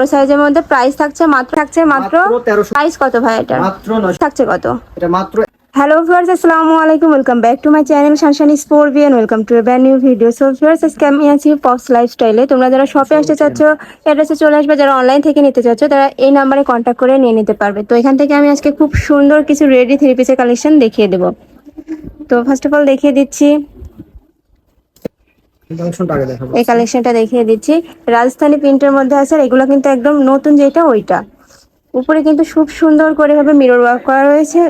বড় সাইজের মধ্যে প্রাইস থাকছে মাত্র থাকছে মাত্র প্রাইস কত ভাই এটা? মাত্র থাকছে কত? এটা মাত্র হ্যালো ভিউয়ার্স আসসালামু আলাইকুম welcome back to my channel সানশানি sport and welcome to ব্যান নিউ ভিডিও সো ভিউয়ার্স আজকে আমি আছি পক্স লাইফস্টাইলে তোমরা যারা শপে আসতে চাচ্ছ অ্যাড্রেসে চলে আসবে। যারা অনলাইন থেকে নিতে চাচ্ছ তারা এই নাম্বারে কন্ট্যাক্ট করে নিয়ে নিতে পারবে। তো এখান থেকে আমি আজকে খুব সুন্দর কিছু রেডি থ্রি পিসের কালেকশন দেখিয়ে দেবো। তো ফার্স্ট অফ অল দেখিয়ে দিচ্ছি। এই কালেকশনটা দেখিয়ে দিচ্ছি। রাজস্থানি প্রিন্টের মধ্যে আছে আর এগুলো কিন্তু একদম নতুন যেটা ওইটা। উপরে কিন্তু খুব সুন্দর করে ভাবে মিরর ওয়ার্ক করা রয়েছে।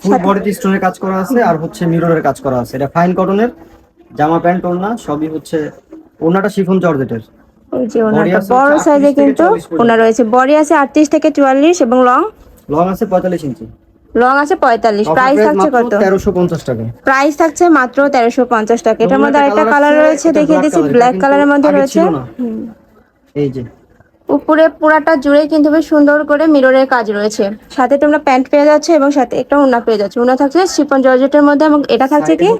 ফুল বডিতে স্টোনের কাজ করা আছে আর হচ্ছে মিররের কাজ করা আছে। এটা ফাইন কটনের জামা প্যান্ট ওড়না সবই হচ্ছে ওড়নাটা শিফন জর্জেটের। এই যে ওনাটা বড় সাইজে কিন্তু 40 পর্যন্ত। ওনার রয়েছে। বডি আছে আটত্রিশ থেকে চুয়াল্লিশ এবং লং লং আছে পঁয়তাল্লিশ ইঞ্চি। লং আছে পঁয়তাল্লিশ। প্রাইস থাকছে কত? তেরোশো পঞ্চাশ টাকা। প্রাইস থাকছে মাত্র তেরোশো পঞ্চাশ টাকা। এটার মধ্যে আরেকটা কালার রয়েছে দেখিয়ে দিচ্ছি ব্ল্যাক কালারের মধ্যে রয়েছে। এই যে। উপরে পুরাটা জুড়ে কিন্তু বেশ সুন্দর করে মিররের কাজ রয়েছে। সাথে তোমরা প্যান্ট পেয়ে যাচ্ছে এবং সাথে একটা উন্না পেয়ে যাচ্ছে। উন্না থাকছে শিপন জর্জেটের মধ্যে এবং এটা থাকছে কি?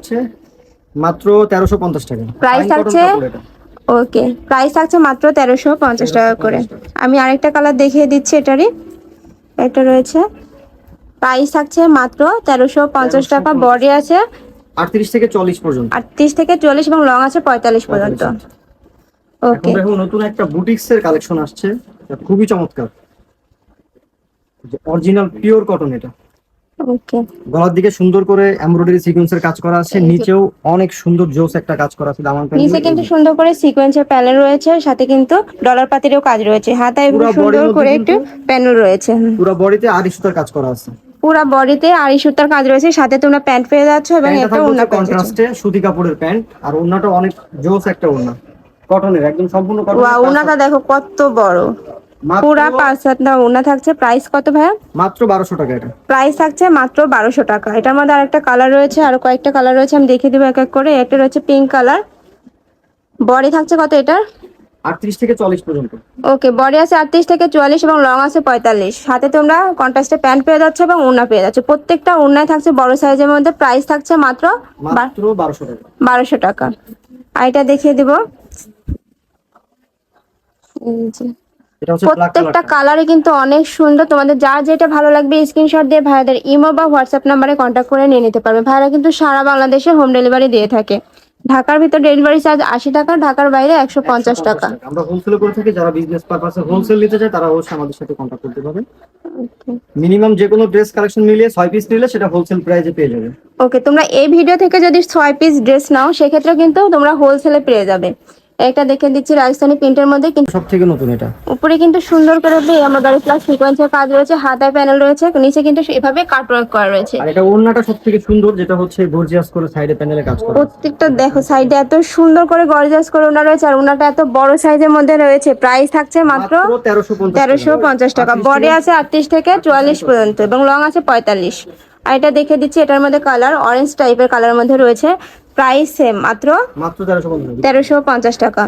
মাত্র তেরোশো পঞ্চাশ টাকা। Cotton থাকছে ওকে প্রাইস থাকছে মাত্র তেরোশো পঞ্চাশ টাকা করে। আমি আরেকটা কালার দেখিয়ে দিচ্ছি এটারই। একটা রয়েছে প্রাইস থাকছে মাত্র তেরোশো পঞ্চাশ টাকা বডি আছে আটত্রিশ থেকে চল্লিশ পর্যন্ত। আটত্রিশ থেকে চল্লিশ এবং লং আছে পঁয়তাল্লিশ পর্যন্ত। ওকে দেখো নতুন একটা বুটিক্স এর কালেকশন আসছে খুবই চমৎকার। অরিজিনাল পিওর কটন এটা। ওকে গলার দিকে সুন্দর করে এমব্রয়ডারি সিকোয়েন্সের কাজ করা আছে নিচেও অনেক সুন্দর জোস একটা কাজ করা আছে দামান নিচে কিন্তু সুন্দর করে সিকোয়েন্সের প্যানেল রয়েছে সাথে কিন্তু ডলার পাতিরও কাজ রয়েছে। হাতায় সুন্দর করে একটু প্যানেল রয়েছে। পুরো বডিতে আড়ি সুতার কাজ করা আছে। পুরা বডিতে আড়ি সুতার কাজ রয়েছে সাথে তোমরা প্যান্ট পেয়ে যাচ্ছ এবং একটা পেয়ে যাচ্ছ। কন্ট্রাস্টে সুতি কাপড়ের প্যান্ট আর ওড়নাটা অনেক জোস একটা ওড়না। কটনের একদম সম্পূর্ণ কটন ওয়া উনাটা দেখো কত বড়। পুরা পাঁচ হাত না উনা থাকছে প্রাইস কত ভাইয়া? মাত্র বারোশো টাকা এটা। প্রাইস থাকছে মাত্র বারোশো টাকা। এটার মধ্যে আরেকটা কালার রয়েছে আর কয়েকটা কালার রয়েছে আমি দেখিয়ে দেবো এক এক করে। একটা রয়েছে পিঙ্ক কালার বডি থাকছে কত এটার? আটত্রিশ থেকে চল্লিশ পর্যন্ত। ওকে বডি আছে আটত্রিশ থেকে চুয়াল্লিশ এবং লং আছে পঁয়তাল্লিশ। সাথে তোমরা কন্ট্রাস্টে প্যান্ট পেয়ে যাচ্ছ এবং উন্না পেয়ে যাচ্ছ। প্রত্যেকটা উন্নায় থাকছে বড় সাইজের মধ্যে প্রাইস থাকছে মাত্র মাত্র বারোশো টাকা। বারোশো টাকা। আর এটা দেখিয়ে দিব। যে। প্রত্যেকটা কালার কিন্তু অনেক সুন্দর। তোমাদের যার যেটা ভালো লাগবে স্ক্রিনশট দিয়ে ভাইয়াদের ইমো বা হোয়াটসঅ্যাপ নাম্বারে কন্ট্যাক্ট করে নিয়ে নিতে পারবে। ভাইয়ারা কিন্তু সারা বাংলাদেশে হোম ডেলিভারি দিয়ে থাকে। ঢাকার ভিতর ডেলিভারি চার্জ আশি টাকা ঢাকার বাইরে একশো পঞ্চাশ টাকা। আমরা হোলসেল করে থাকি যারা বিজনেস পারপাসে হোলসেল নিতে চায় তারা অবশ্যই আমাদের সাথে কন্ট্যাক্ট করতে পারে মিনিমাম যে কোনো ড্রেস কালেকশন মিলিয়ে ছয় পিস নিলে সেটা হোলসেল প্রাইসে পেয়ে যাবে। ওকে তোমরা এই ভিডিও থেকে যদি ছয় পিস ড্রেস নাও সেক্ষেত্রে কিন্তু তোমরা হোলসেলে পেয়ে যাবে। একটা দেখে দিচ্ছি রাজস্থানী প্রিন্টের মধ্যে কিন্তু সব থেকে নতুন এটা। উপরে কিন্তু সুন্দর করে দিয়ে আমার গাড়ি প্লাস সিকোয়েন্সের কাজ রয়েছে হাতায় প্যানেল রয়েছে নিচে কিন্তু এভাবে কাট ওয়ার্ক করা রয়েছে। আর এটা ওড়নাটা সব থেকে সুন্দর যেটা হচ্ছে গর্জিয়াস করে সাইডে প্যানেলে কাজ করা। প্রত্যেকটা দেখো সাইডে এত সুন্দর করে গর্জাস করে ওনা রয়েছে আর ওনাটা এত বড় সাইজের মধ্যে রয়েছে। প্রাইস থাকছে মাত্র মাত্র তেরোশো পঞ্চাশ তেরোশো পঞ্চাশ টাকা। বডি আছে আটত্রিশ থেকে চুয়াল্লিশ পর্যন্ত এবং লং আছে পঁয়তাল্লিশ। আর এটা দেখে দিচ্ছি এটার মধ্যে কালার অরেঞ্জ টাইপের কালার মধ্যে রয়েছে। প্রাইস সেম মাত্র মাত্র তেরোশো পঞ্চাশ টাকা।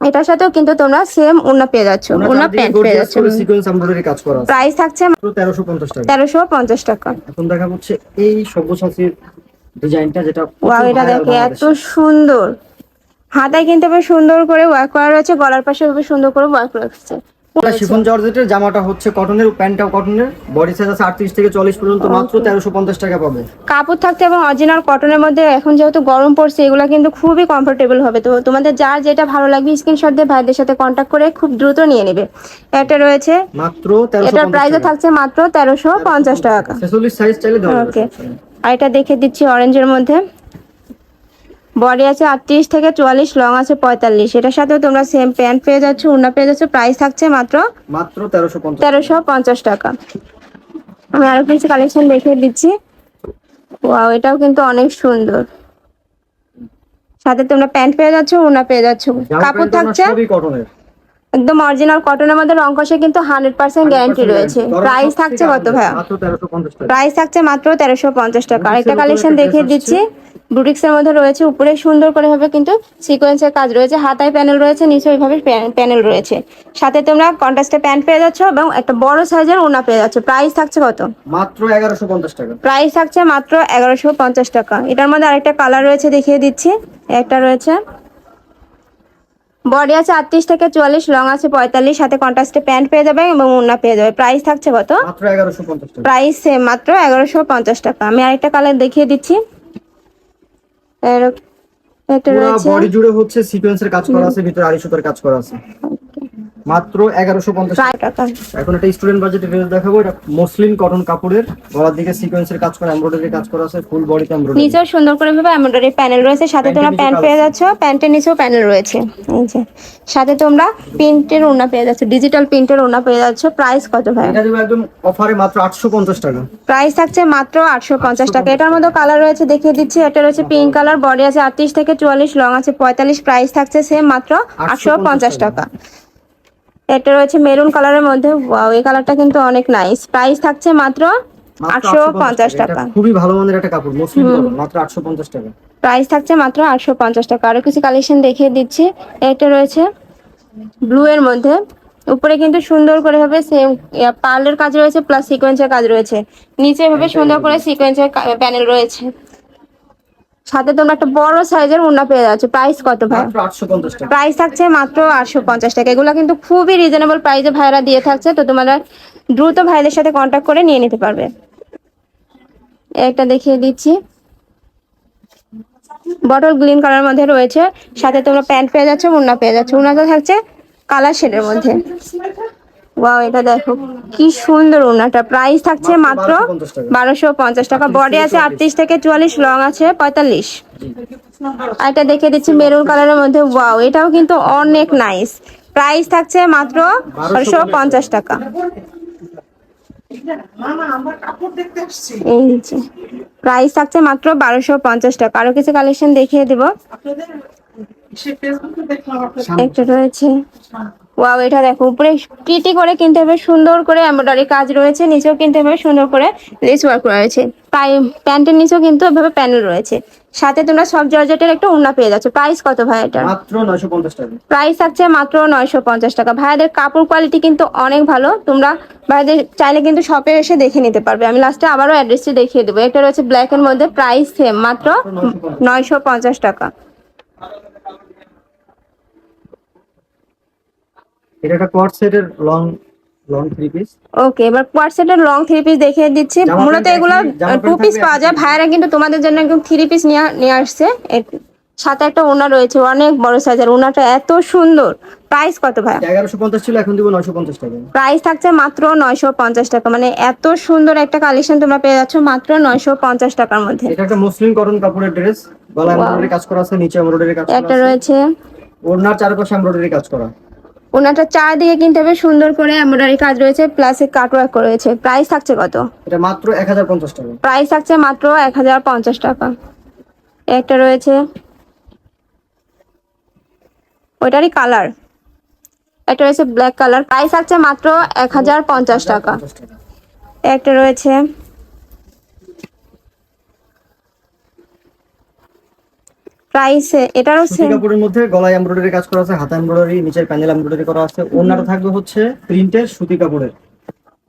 এটার সাথেও কিন্তু তোমরা সেম উন্না পেয়ে যাচ্ছ উন্না প্যান্ট পেয়ে যাচ্ছ। সিকোয়েন্স এমব্রয়ডারি কাজ করা আছে। প্রাইস থাকছে মাত্র তেরোশো পঞ্চাশ টাকা। এখন দেখা হচ্ছে এই সব্যসাচীর ডিজাইনটা যেটা ওয়াও এটা দেখো এত সুন্দর। হাতায় কিন্তু বেশ সুন্দর করে ওয়ার্ক করা রয়েছে গলার পাশে বেশ সুন্দর করে ওয়ার্ক এটা শিফন জর্জেটের জামাটা হচ্ছে কটনের প্যান্টটাও কটনের বডি সাইজ আছে আটত্রিশ থেকে চল্লিশ পর্যন্ত মাত্র তেরোশো পঞ্চাশ টাকা পাবে। কাপড় থাকছে এবং অরিজিনাল কটনের মধ্যে এখন যেহেতু গরম পড়ছে এগুলো কিন্তু খুবই কমফোর্টেবল হবে। তো তোমাদের যার যেটা ভালো লাগবে স্ক্রিনশট দিয়ে ভাইদের সাথে কন্ট্যাক্ট করে খুব দ্রুত নিয়ে নেবে। একটা রয়েছে মাত্র এটার প্রাইসও থাকছে মাত্র তেরোশো পঞ্চাশ টাকা। সাইজ ওকে আর এটা দেখে দিচ্ছি অরেঞ্জের মধ্যে। বডি আছে আটত্রিশ থেকে চুয়াল্লিশ লং আছে পঁয়তাল্লিশ। এটার সাথেও তোমরা সেম প্যান্ট পেয়ে যাচ্ছ উন্না পেয়ে যাচ্ছ প্রাইস থাকছে মাত্র মাত্র তেরোশো পঞ্চাশ। তেরোশো পঞ্চাশ টাকা। আমি আরও কিছু কালেকশন দেখিয়ে দিচ্ছি। ওয়াও এটাও কিন্তু অনেক সুন্দর। সাথে তোমরা প্যান্ট পেয়ে যাচ্ছ উনা পেয়ে যাচ্ছ। কাপড় থাকছে একদম অরিজিনাল কটনের মধ্যে রং কষে কিন্তু হান্ড্রেড পার্সেন্ট গ্যারান্টি রয়েছে। প্রাইস থাকছে কত ভাইয়া? প্রাইস থাকছে মাত্র তেরোশো পঞ্চাশ টাকা। আরেকটা কালেকশন দেখিয়ে দিচ্ছি। বুটিক্সের মধ্যে রয়েছে উপরে সুন্দর করে হবে কিন্তু সিকোয়েন্সের কাজ রয়েছে। হাতায় প্যানেল রয়েছে নিচে ওইভাবে প্যানেল রয়েছে। সাথে তোমরা কন্ট্রাস্টে প্যান্ট পেয়ে যাচ্ছ এবং একটা বড় সাইজের ওনা পেয়ে যাচ্ছ। প্রাইস থাকছে কত? মাত্র এগারোশো পঞ্চাশ টাকা। প্রাইস থাকছে মাত্র এগারোশো পঞ্চাশ টাকা। এটার মধ্যে আরেকটা কালার রয়েছে দেখিয়ে দিচ্ছি। একটা রয়েছে বডি আছে আটত্রিশ থেকে চুয়াল্লিশ লং আছে পঁয়তাল্লিশ সাথে কন্ট্রাস্টে প্যান্ট পেয়ে যাবে এবং উন্না পেয়ে যাবে। প্রাইস থাকছে কত? প্রাইস সেম মাত্র এগারোশো পঞ্চাশ টাকা। আমি আরেকটা কালার দেখিয়ে দিচ্ছি। একটা এটা রয়েছে। বডি জুড়ে হচ্ছে সিকোয়েন্সের কাজ করা আছে ভিতরে আড়াই সুতার কাজ করা আছে। মাত্র এগারোশো পঞ্চাশ টাকা। এখন একটা স্টুডেন্ট বাজেটের ড্রেস দেখাবো এটা মসলিন কটন কাপড়ের গলার দিকে সিকোয়েন্সের কাজ করা এমব্রয়ডারি কাজ করা আছে ফুল বডিতে এমব্রয়ডারি নিচেও সুন্দর করে ভাবে এমব্রয়ডারি প্যানেল রয়েছে সাথে তোমরা প্যান্ট পেয়ে যাচ্ছ প্যান্টের নিচেও প্যানেল রয়েছে। এই যে সাথে তোমরা প্রিন্টের ওড়না পেয়ে যাচ্ছ ডিজিটাল প্রিন্টের ওড়না পেয়ে যাচ্ছ প্রাইস কত ভাই? এটা দেবো একদম অফারে মাত্র আটশো পঞ্চাশ টাকা। প্রাইস থাকছে মাত্র আটশো পঞ্চাশ টাকা। এটার মধ্যে কালার রয়েছে দেখিয়ে দিচ্ছি এটা রয়েছে পিঙ্ক কালার বডি আছে আটত্রিশ থেকে চুয়াল্লিশ লং আছে পঁয়তাল্লিশ প্রাইস থাকছে সেম মাত্র আটশো পঞ্চাশ টাকা। এটা রয়েছে মেরুন কালারের মধ্যে। ওয়াও এই কালারটা কিন্তু অনেক নাইস প্রাইস থাকছে মাত্র মাত্র আটশো পঞ্চাশ এটা টাকা। খুবই ভালো মানের একটা কাপড় মাত্র আটশো পঞ্চাশ টাকা। প্রাইস থাকছে মাত্র আটশো পঞ্চাশ টাকা। আরও কিছু কালেকশন দেখিয়ে দিচ্ছি। এটা রয়েছে ব্লু এর মধ্যে। উপরে কিন্তু সুন্দর করে ভাবে সেম পার্লের কাজ রয়েছে প্লাস সিকোয়েন্সের কাজ রয়েছে। নিচে ভাবে সুন্দর করে সিকোয়েন্সের প্যানেল রয়েছে। সাথে তোমরা একটা বড় সাইজের উন্না পেয়ে যাচ্ছ। প্রাইস কত ভাই? প্রাইস থাকছে মাত্র আটশো পঞ্চাশ টাকা। এগুলো কিন্তু খুবই রিজনেবল প্রাইসে ভাইরা দিয়ে থাকছে তো তোমরা দ্রুত ভাইদের সাথে কন্ট্যাক্ট করে নিয়ে নিতে পারবে। একটা দেখিয়ে দিচ্ছি। বটল গ্রিন কালার মধ্যে রয়েছে। সাথে তোমরা প্যান্ট পেয়ে যাচ্ছ উন্না পেয়ে যাচ্ছ। উন্নাটা থাকছে কালার শেডের মধ্যে। ওয়াও এটা দেখো কি সুন্দর উন্নাটা প্রাইস থাকছে মাত্র বারোশো পঞ্চাশ টাকা। বডি আছে আটত্রিশ। থেকে চুয়াল্লিশ লং আছে পঁয়তাল্লিশ। আর এটা দেখে দিচ্ছি মেরুন কালারের মধ্যে। ওয়াও এটাও কিন্তু অনেক নাইস প্রাইস থাকছে মাত্র বারোশো পঞ্চাশ টাকা। এই যে প্রাইস থাকছে মাত্র বারোশো পঞ্চাশ টাকা। আরও কিছু কালেকশন দেখিয়ে দিব। একটা রয়েছে। ওয়াও এটা দেখো উপরে কিটি করে কিনতে হবে সুন্দর করে এমব্রয়ডারি কাজ রয়েছে নিচেও কিনতে হবে সুন্দর করে লেস ওয়ার্ক রয়েছে। তাই প্যান্টের নিচেও কিন্তু এভাবে প্যানেল রয়েছে। সাথে তোমরা সব জর্জেটের একটা উন্না পেয়ে যাচ্ছ। প্রাইস কত ভাই এটা মাত্র নয়শো পঞ্চাশ টাকা। প্রাইস থাকছে মাত্র নয়শো পঞ্চাশ টাকা। ভাইয়াদের কাপড় কোয়ালিটি কিন্তু অনেক ভালো। তোমরা ভাইয়াদের চাইলে কিন্তু শপে এসে দেখে নিতে পারবে। আমি লাস্টে আবারও অ্যাড্রেসটি দেখিয়ে দেবো। এটা রয়েছে ব্ল্যাক এর মধ্যে প্রাইস সেম মাত্র নয়শো পঞ্চাশ টাকা। এটা একটা কোয়ার্ড সেটের long long three piece okay এবার কোয়ারসেটের লং থ্রি পিস দেখিয়ে দিচ্ছি। মূলত এগুলো টু পিস পাওয়া যায়। ভাইয়ারা কিন্তু তোমাদের জন্য একদম থ্রি পিস নিয়ে নিয়ে আসছে। সাথে একটা ওনা রয়েছে অনেক বড় সাইজের ওনাটা এত সুন্দর। প্রাইস কত ভাই এগারোশো পঞ্চাশ ছিল এখন দিব নয়শো পঞ্চাশ টাকা। প্রাইস থাকছে মাত্র নয়শো পঞ্চাশ টাকা। মানে এত সুন্দর একটা কালেকশন তোমরা পেয়ে যাচ্ছ মাত্র নয়শো পঞ্চাশ টাকার মধ্যে। এটা একটা মুসলিম কটন কাপড়ের ড্রেস গলা এমব্রয়ডারি কাজ করা আছে নিচে এমব্রয়ডারি কাজ করা আছে। একটা রয়েছে। ওড়নার চারপাশে এমব্রয়ডারি কাজ করা। ওনাটা চারদিকে কিনতে হবে সুন্দর করে এমব্রয়ডারি কাজ রয়েছে প্লাস কাটওয়ার্ক রয়েছে। প্রাইস থাকছে কত? এটা মাত্র এক হাজার পঞ্চাশ টাকা। প্রাইস থাকছে মাত্র এক হাজার পঞ্চাশ টাকা। একটা রয়েছে ওইটারই কালার একটা রয়েছে ব্ল্যাক কালার প্রাইস থাকছে মাত্র এক হাজার পঞ্চাশ টাকা। পঞ্চাশ টাকা। একটা রয়েছে প্রাইস এটারও সেম কাপড়ের মধ্যে গলায় এমব্রয়ডারি কাজ করা আছে হাতা এমব্রয়ডারি নিচের প্যানেল এমব্রয়ডারি করা আছে। থাকবে হচ্ছে প্রিন্টের সুতি কাপড়ের।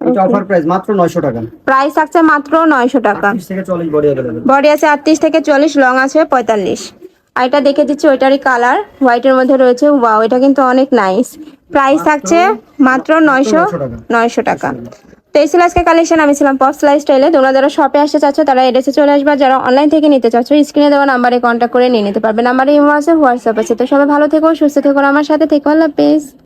এটা অফার প্রাইস মাত্র নয়শো টাকা। প্রাইস থাকছে মাত্র নয়শো টাকা। তিরিশ থেকে চল্লিশ বডি অ্যাভেলেবেল বডি আছে আটত্রিশ থেকে চল্লিশ লং আছে পঁয়তাল্লিশ। আর এটা দেখে দিচ্ছি ওইটারই কালার হোয়াইটের মধ্যে রয়েছে ওয়াও এটা কিন্তু অনেক নাইস প্রাইস থাকছে মাত্র নয়শো 900 টাকা। তো এই আজকে কালেকশন আমি ছিলাম পপস লাইফস্টাইলে তোমরা যারা শপে আসতে চাচ্ছ, তারা এড্রেসে চলে আসবে। যারা অনলাইন থেকে নিতে চাচ্ছ স্ক্রিনে দেওয়া নাম্বারে কন্ট্যাক্ট করে নিয়ে নিতে পারবে। নাম্বারে ইমো আছে হোয়াটসঅ্যাপ আছে। তো সবাই ভালো থেকো, সুস্থ থেকো আমার সাথে থেকো। আল্লাহ হাফেজ।